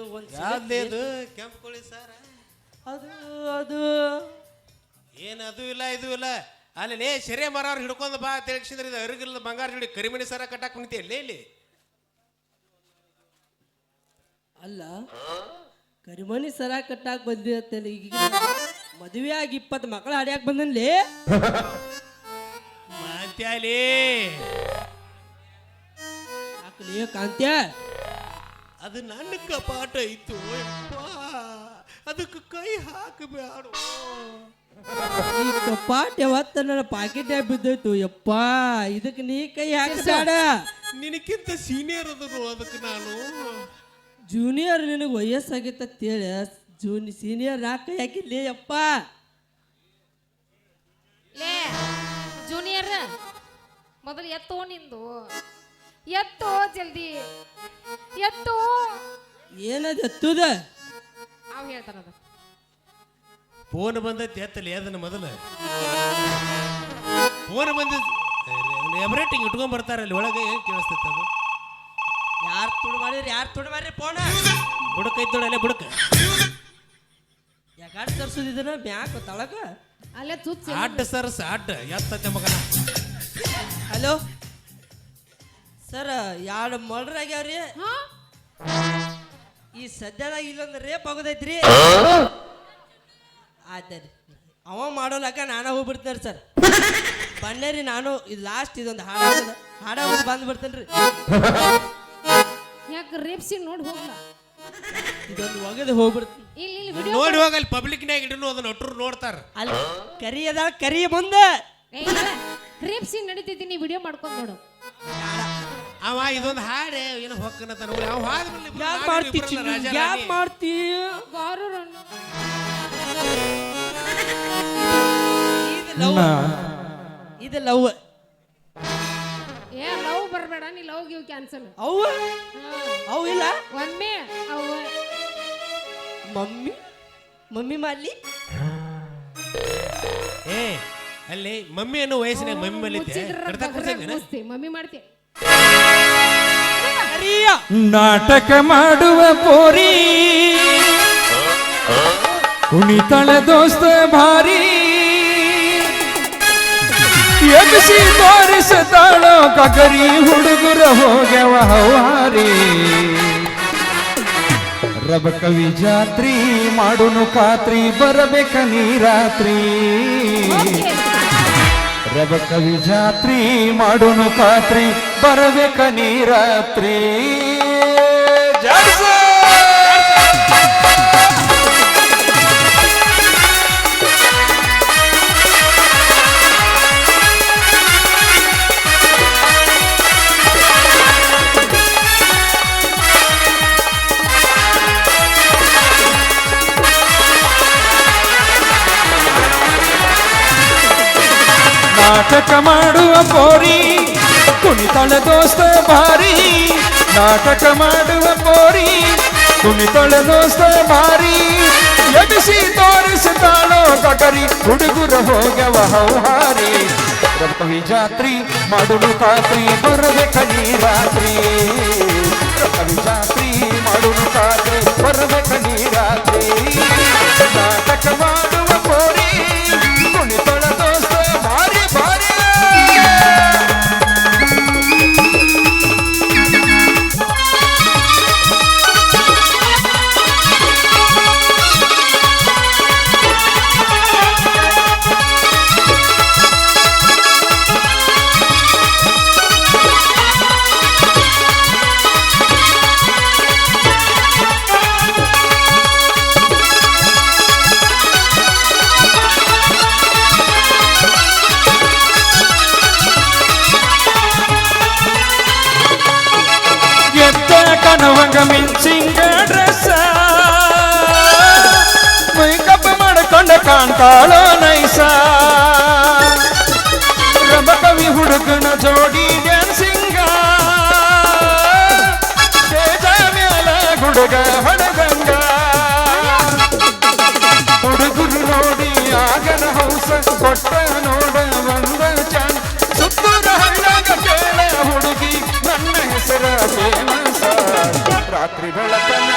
ಇದು ಒಂದು ಯಾವ್ದೇದು ಕೆಂಪು ಕೋಳಿ ಸಾರ? ಅದು ಅದು. ಏನು ಅದು ಇಲ್ಲ ಇದು ಇಲ್ಲ. ಅಲ್ಲಿ ಲೇ ಸೆರೆ ಮರವ್ರು ಹಿಡ್ಕೊಂಡು ಬಾ ತಿಳಿಸಿದ್ರೆ ಇದು ಅರಿಗಿಲ್ಲ ಬಂಗಾರ ಜೋಡಿ ಕರಿಮಣಿ ಸರ ಕಟ್ಟಾಕ್ ಕುಣಿತಿ ಎಲ್ಲೇ ಇಲ್ಲಿ. ಅಲ್ಲ ಕರಿಮಣಿ ಸರ ಕಟ್ಟಾಕ್ ಬಂದಿ ಅಂತೇಳಿ ಈಗ ಮದುವೆ ಆಗಿ ಇಪ್ಪತ್ತು ಮಕ್ಕಳು ಹಡ್ಯಾಕ್ ಬಂದನ್ಲಿ ಮಾತ್ಯಾಲಿ ಹಾಕ್ಲಿ ಕಾಂತ್ಯ? ಅದು ನನ್ನ ಕಪಾಟ ಇತ್ತು ಯಪ್ಪ. ಅದಕ್ಕೆ ಕೈ ಹಾಕಬೇಡ. ಈ ಕಪಾಟ್ ಯಾವತ್ತ ನನ್ನ ಪಾಕೆಟ್ ಬಿದ್ದೋಯ್ತು ಯಪ್ಪ. ಇದಕ್ಕೆ ನೀ ಕೈ ಹಾಕಬೇಡ. ನಿನಕ್ಕಿಂತ ಸೀನಿಯರ್ ಅದನು ಅದಕ್ಕೆ ನಾನು. ಜೂನಿಯರ್ ನಿನಗೆ ವಯಸ್ಸಾಗಿತ್ತ ಅಂತೇಳಿ ಜೂನಿ ಸೀನಿಯರ್ ನಾ ಕೈ ಹಾಕಿದ್ಲಿ ಯಪ್ಪ. ಲೇ ಜೂನಿಯರ್ ಮೊದಲು ಎತ್ತೋ ನಿಂದು. ಎತ್ತೋ ಜಲ್ದಿ. ಎತ್ತೋ ಏನದು ಎತ್ತುದ ಅವ್ ಹೇಳ್ತಾರದ ಫೋನ್ ಬಂದೈತಿ ಎತ್ತಲಿ ಅದನ್ನ ಮೊದಲು? ಫೋನ್ ಬಂದ ಎಬ್ರೇಟಿಂಗ್ ಇಟ್ಕೊಂಡ್ ಬರ್ತಾರೆ ಅಲ್ಲಿ ಒಳಗೆ ಏನು ಕೇಳಿಸ್ತೈತೆ ಅದು? ಯಾರು ತುಡು ಮಾಡಿರಿ ಯಾರು ತುಡು ಮಾಡ್ರಿ ಫೋನ? ಬುಡಕ ಇದ್ದೊಳಲೆ ಬುಡಕ. ಯಾಕಾಡ್ ತರ್ಸುದಿದ್ರ ಬ್ಯಾಂಕ್ ತಳಗ? ಅಲ್ಲೇ ಚುಚ್ಚ ಅಡ್ಡ ಸರ್ಸ ಅಡ್ಡ ಎತ್ತತೆ ಮಗನ. ಹಲೋ? ಸರ್ ಎರಡು ಮರ್ಡರ್ ಆಗ್ಯಾವ್ರಿ? ಹಾ? ಈ ಸದ್ಯದಾಗ ಇಲ್ಲೊಂದು ರೇಪ್ ಆಗೋದೈತ್ರಿ. ಆಯ್ತರಿ ಅವ ಮಾಡೋಲಕ ನಾನು ಹೋಗ್ಬಿಡ್ತೇನೆ ಸರ್. ಬನ್ನೇರಿ ನಾನು. ಇದು ಲಾಸ್ಟ್ ಇದೊಂದು ಹಾಡ ಹಾಡ ಬಂದು ಬಿಡ್ತೇನ್ರಿ. ಯಾಕೆ ರೇಪ್ಸಿ ನೋಡಿ ಹೋಗ ಇದೊಂದು ಒಗದು ಹೋಗ್ಬಿಡ್ತೀನಿ. ಇಲ್ಲಿ ಇಲ್ಲಿ ವಿಡಿಯೋ ನೋಡಿ ಹೋಗಲ್ಲಿ ಪಬ್ಲಿಕ್ನಾಗ ಇಡನು ಅದನ್ನ ಒಟ್ಟರು ನೋಡ್ತಾರ. ಅಲ್ಲಿ ಕರಿ ಅದ ಕರಿ ಮುಂದೆ. ರೇಪ್ಸಿ ನಡೀತಿದ್ದೀನಿ ನೀ ವಿಡಿಯೋ ಮಾಡ್ಕೊಂಡ್ ನೋಡು. ಅವ ಇದೊಂದು ಹಾಡೆ ಏನು ಹೊಕ್ಕನತ ಅವ ಹಾದ ಯಾಕೆ ಮಾಡ್ತಿ ಯಾಕೆ ಮಾಡ್ತಿ? ಬಾರು ಇದು ಲವ್. ಇದು ಲವ್. ಏ ಲವ್ ಬರಬೇಡ ನೀ ಲವ್ ಗಿವ್ ಕ್ಯಾನ್ಸಲ್. ಅವ? ಅವು ಇಲ್ಲ? ಒಮ್ಮೆ ಅವ. ಮಮ್ಮಿ? ಮಮ್ಮಿ ಮಾಡ್ಲಿ? ಏ ಅಲ್ಲಿ ಮಮ್ಮಿ ಅನ್ನೋ ವಯಸ್ಸಿನಾಗ ಮಮ್ಮಿ ಕೂರ್ಸಿದ್ದೇನೆ ಮಮ್ಮಿ ಮಾಡ್ತಿ. ನಾಟಕ ಮಾಡುವ ಪೋರಿ. ಕುಣಿತಳ ದೋಸ್ತ ಭಾರಿ. ಎಬ್ಸಿ ತೋರಿಸತಾಳೋ ಕಗರಿ ಹುಡುಗರ ಹೋಗ್ಯವ ಹವಾರಿ ರಬ ಕವಿ ಜಾತ್ರಿ ಮಾಡುನು ಪಾತ್ರಿ ಬರಬೇಕ ನೀ ರಾತ್ರಿ ರಬ ಕವಿ ಜಾತ್ರಿ ಮಾಡುನು ಖಾತ್ರಿ ಬರಬೇಕ ನೀರಾತ್ರಿ ರಾತ್ರಿ ಜಾಡ್ಸ! ನಾಟಕ ಮಾಡುವ ಪೋರಿ ಕುಣಿತಳ ದೋಸ್ತ ಭಾರಿ ನಾಟಕ ಮಾಡುವ ಪೋರಿ ಕುಣಿತಳ ದೋಸ್ತ ಭಾರಿ ಎಬಿಸಿ ತೋರಿಸುತ್ತಾಳೋ ಕಟರಿ ಹುಡುಗರ ಹೋಗವ ಹೌಹಾರಿ ರಕವಿ ಜಾತ್ರಿ ಮಾಡುನು ಖಾತ್ರಿ ಬರಬೇಕ ನೀ ರಾತ್ರಿ ರಕವಿ ಜಾತ್ರಿ ಮಾಡುನು ಖಾತ್ರಿ ಬರಬೇಕ ನೀ ರಾತ್ರಿ ನಾಟಕ ಮಿಂಚಿಂಗ ಡ್ರೆಸ್ ಮೇಕಪ್ ಮಾಡಿಕೊಂಡ ಕಾಣ್ತಾಳೋ ನೈಸ. ರಬಕವಿ ಹುಡುಗನ ಜೋಡಿ ಹುಡುಗಿ ನನ್ನ